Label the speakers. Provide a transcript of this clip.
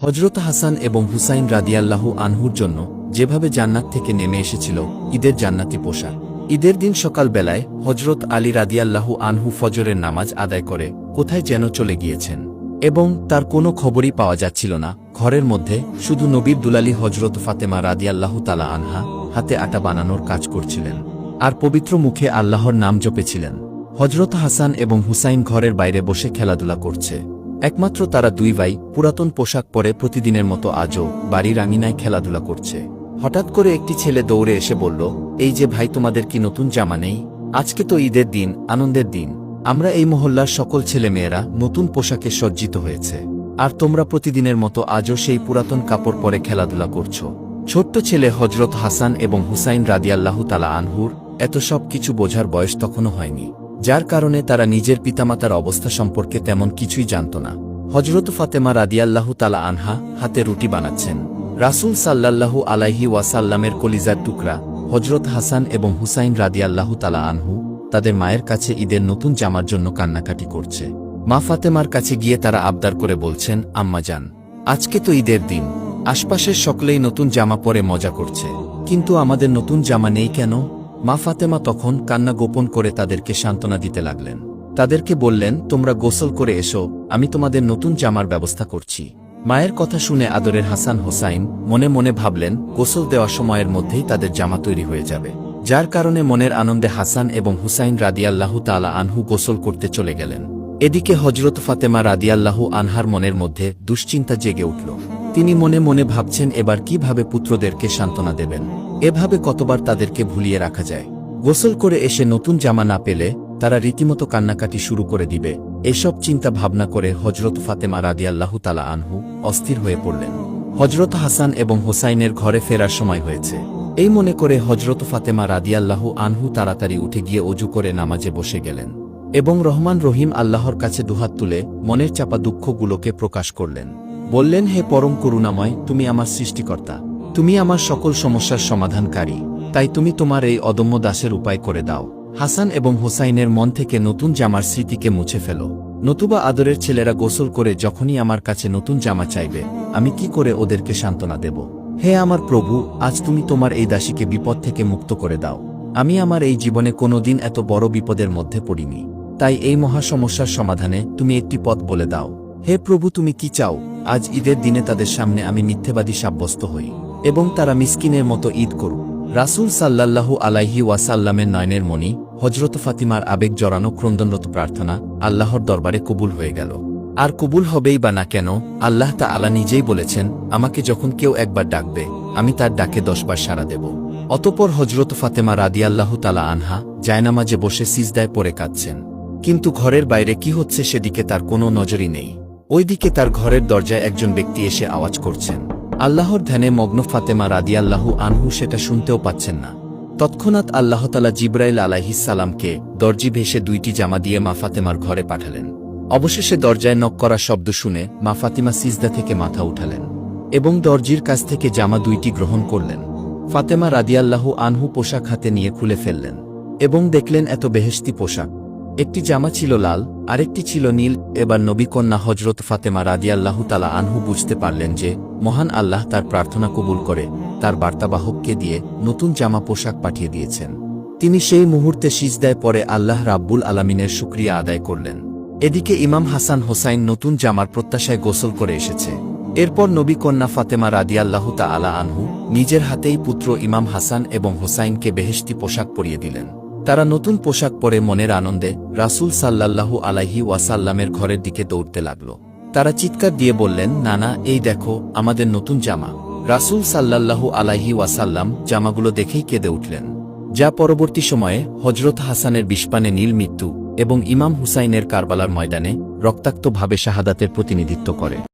Speaker 1: হজরত হাসান এবং হুসাইন রাদিয়াল্লাহু আনহুর জন্য যেভাবে জান্নাত থেকে নেমে এসেছিল, ঈদের জান্নাতি পোশাক। ঈদের দিন সকালবেলায় হজরত আলী রাদিয়াল্লাহু আনহু ফজরের নামাজ আদায় করে কোথায় যেন চলে গিয়েছেন এবং তার কোনো খবরই পাওয়া যাচ্ছিল না। ঘরের মধ্যে শুধু নবীর দুলালি হজরত ফাতেমা রাদিয়াল্লাহু তালা আনহা হাতে আটা বানানোর কাজ করছিলেন আর পবিত্র মুখে আল্লাহর নাম জপেছিলেন। হজরত হাসান এবং হুসাইন ঘরের বাইরে বসে খেলাধুলা করছে। একমাত্র তারা দুই ভাই পুরাতন পোশাক পরে প্রতিদিনের মতো আজও বাড়ির আঙিনায় খেলাধুলা করছে। হঠাৎ করে একটি ছেলে দৌড়ে এসে বলল, এই যে ভাই, তোমাদের কি নতুন জামা নেই? আজকে তো ঈদের দিন, আনন্দের দিন। আমরা এই মহল্লার সকল ছেলেমেয়েরা নতুন পোশাকে সজ্জিত হয়েছে। আর তোমরা প্রতিদিনের মতো আজও সেই পুরাতন কাপড় পরে খেলাধুলা করছ। ছোট্ট ছেলে হজরত হাসান এবং হুসাইন রাদিয়াল্লাহু তালা আনহুর এত সব কিছু বোঝার বয়স তখনও হয়নি। যার কারণে তারা নিজের পিতামাতার অবস্থা সম্পর্কে তেমন কিছুই জানত না। হজরত ফাতেমা রাদিয়াল্লাহু তালা আনহা হাতে রুটি বানাচ্ছেন। রাসূল সাল্লাল্লাহু আলাইহি ওয়াসাল্লামের কলিজার টুকরা হজরত হাসান এবং হুসাইন রাদিয়াল্লাহু তালা আনহু তাদের মায়ের কাছে ঈদের নতুন জামার জন্য কান্নাকাটি করছে। মা ফাতেমার কাছে গিয়ে তারা আবদার করে বলছেন, আম্মা যান, আজকে তো ঈদের দিন। আশপাশের সকলেই নতুন জামা পরে মজা করছে। কিন্তু আমাদের নতুন জামা নেই কেন? মা ফাতেমা তখন কান্না গোপন করে তাদেরকে সান্ত্বনা দিতে লাগলেন। তাদেরকে বললেন, তোমরা গোসল করে এসো, আমি তোমাদের নতুন জামার ব্যবস্থা করছি। মায়ের কথা শুনে আদরের হাসান হোসাইন মনে মনে ভাবলেন, গোসল দেওয়া সময়ের মধ্যেই তাদের জামা তৈরি হয়ে যাবে। যার কারণে মনের আনন্দে হাসান এবং হুসাইন রাদিয়াল্লাহু তালা আনহু গোসল করতে চলে গেলেন। এদিকে হজরত ফাতেমা রাদিয়াল্লাহু আনহার মনের মধ্যে দুশ্চিন্তা জেগে উঠল। তিনি মনে মনে ভাবছেন, এবার কীভাবে পুত্রদেরকে সান্ত্বনা দেবেন? এভাবে কতবার তাদেরকে ভুলিয়ে রাখা যায়। গোসল করে এসে নতুন জামা না পেলে, তারা রীতিমতো কান্নাকাটি শুরু করে দিবে। এসব চিন্তা ভাবনা করে হজরত ফাতেমা রাদিয়াল্লাহু তালা আনহু অস্থির হয়ে পড়লেন। হজরত হাসান এবং হোসাইনের ঘরে ফেরার সময় হয়েছে। এই মনে করে হজরত ফাতেমা রাদিয়াল্লাহু আনহু তাড়াতাড়ি উঠে গিয়ে অজু করে নামাজে বসে গেলেন এবং রহমান রহিম আল্লাহর কাছে দুহাত তুলে মনের চাপা দুঃখগুলোকে প্রকাশ করলেন। বললেন, হে পরম করুণাময়, তুমি আমার সৃষ্টিকর্তা। তুমি আমার সকল সমস্যার সমাধানকারী, তাই তুমি তোমার এই অদম্য দাসের উপায় করে দাও। হাসান এবং হোসাইনের মন থেকে নতুন জামার স্মৃতিকে মুছে ফেল। নতুবা আদরের ছেলেরা গোসল করে যখনই আমার কাছে নতুন জামা চাইবে, আমি কি করে ওদেরকে সান্ত্বনা দেব? হে আমার প্রভু, আজ তুমি তোমার এই দাসীকে বিপদ থেকে মুক্ত করে দাও। আমি আমার এই জীবনে কোনোদিন এত বড় বিপদের মধ্যে পড়িনি। তাই এই মহা সমস্যার সমাধানে তুমি একটি পথ বলে দাও। হে প্রভু, তুমি কি চাও? আজ ঈদের দিনে তাদের সামনে আমি মিথ্যেবাদী সাব্যস্ত হই। এবং তারা মিসকিনের মতো ঈদ করুক। রাসূল সাল্লাল্লাহু আলাইহি ওয়াসাল্লামের নয়নের মণি হজরত ফাতিমার আবেগ জড়ানো ক্রন্দনরত প্রার্থনা আল্লাহর দরবারে কবুল হয়ে গেল। আর কবুল হবেই বা না কেন, আল্লাহ তা আলা নিজেই বলেছেন, আমাকে যখন কেউ একবার ডাকবে, আমি তার ডাকে দশবার সাড়া দেব। অতপর হজরত ফাতেমা রাদিয়াল্লাহু তালা আনহা জায়নামাজে বসে সিজদায় পড়ে কাঁদছেন। কিন্তু ঘরের বাইরে কি হচ্ছে সেদিকে তার কোনো নজরই নেই। ওইদিকে তার ঘরের দরজায় একজন ব্যক্তি এসে আওয়াজ করছেন। আল্লাহর ধ্যানে মগ্ন ফাতেমা রাদিয়াল্লাহু আনহু সেটা শুনতেও পাচ্ছেন না। তৎক্ষণাৎ আল্লাহতালা জিব্রাইল আলাহিসাল্লামকে দরজি ভেসে দুইটি জামা দিয়ে মা ফাতেমার ঘরে পাঠালেন। অবশেষে দরজায় নক করা শব্দ শুনে মা ফাতিমা সিজদা থেকে মাথা উঠালেন এবং দরজির কাছ থেকে জামা দুইটি গ্রহণ করলেন। ফাতেমা রাদিয়াল্লাহু আনহু পোশাক হাতে নিয়ে খুলে ফেললেন এবং দেখলেন এত বেহেশতি পোশাক। একটি জামা ছিল লাল, আরেকটি ছিল নীল। এবার নবীকন্যা হজরত ফাতেমা রাদিয়াল্লাহু তালা আনহু বুঝতে পারলেন যে, মহান আল্লাহ তার প্রার্থনা কবুল করে, তার বার্তাবাহককে দিয়ে নতুন জামা পোশাক পাঠিয়ে দিয়েছেন। তিনি সেই মুহূর্তে সিজদায় পরে আল্লাহ রাব্বুল আলামিনের শুক্রিয়া আদায় করলেন। এদিকে ইমাম হাসান হোসাইন নতুন জামার প্রত্যাশায় গোসল করে এসেছে। এরপর নবী কন্যা ফাতেমা রাদিয়াল্লাহু আলা আনহু নিজের হাতেই পুত্র ইমাম হাসান এবং হোসাইনকে বেহেশতি পোশাক পরিয়ে দিলেন। তারা নতুন পোশাক পরে মনের আনন্দে রাসূল সাল্লাল্লাহু আলাইহি ওয়াসাল্লামের ঘরের দিকে দৌড়তে লাগল। তারা চিৎকার দিয়ে বললেন, নানা, এই দেখো, আমাদের নতুন জামা। রাসূল সাল্লাল্লাহু আলাইহি ওয়াসাল্লাম জামাগুলো দেখেই কেঁদে উঠলেন। যা পরবর্তী সময়ে হজরত হাসানের বিষপানে নীল মৃত্যু এবং ইমাম হুসাইনের কারবালার ময়দানে রক্তাক্তভাবে শাহাদাতের প্রতিনিধিত্ব করে।